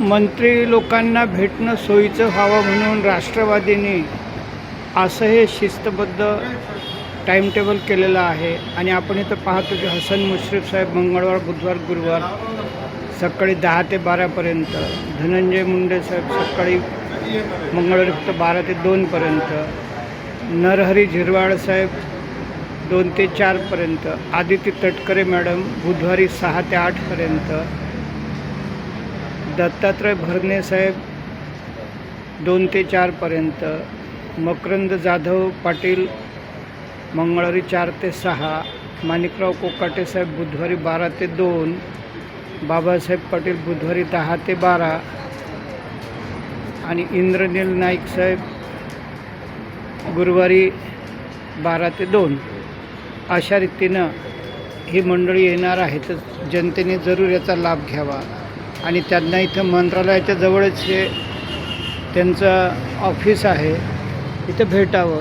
मंत्री लोकांना भेटणं सोयीचं व्हावं म्हणून राष्ट्रवादीने असं हे शिस्तबद्ध टाईमटेबल केलेलं आहे. आणि आपण इथं पाहतो की हसन मुश्रीफ साहेब मंगळवार बुधवार गुरुवार सकाळी दहा ते बारापर्यंत धनंजय मुंडे साहेब सकाळी मंगळवारी फक्त बारा ते दोनपर्यंत नरहरी झिरवाळ साहेब दोन ते चारपर्यंत आदिती तटकरे मॅडम बुधवारी सहा ते आठपर्यंत दत्तात्रय भरणे साहेब दोन ते चारपर्यंत मकरंद जाधव पाटील मंगळवारी चार ते सहा माणिकराव कोकाटे साहेब बुधवारी बारा ते दोन बाबासाहेब पाटील बुधवारी दहा ते बारा आणि इंद्रनील नाईक साहेब गुरुवारी बारा ते दोन. अशा रीतीनं ही मंडळी येणार आहे तर जनतेने जरूर याचा लाभ घ्यावा. आणि त्यांना इथं मंत्रालयाच्या जवळच हे त्यांचं ऑफिस आहे इथं भेटावं.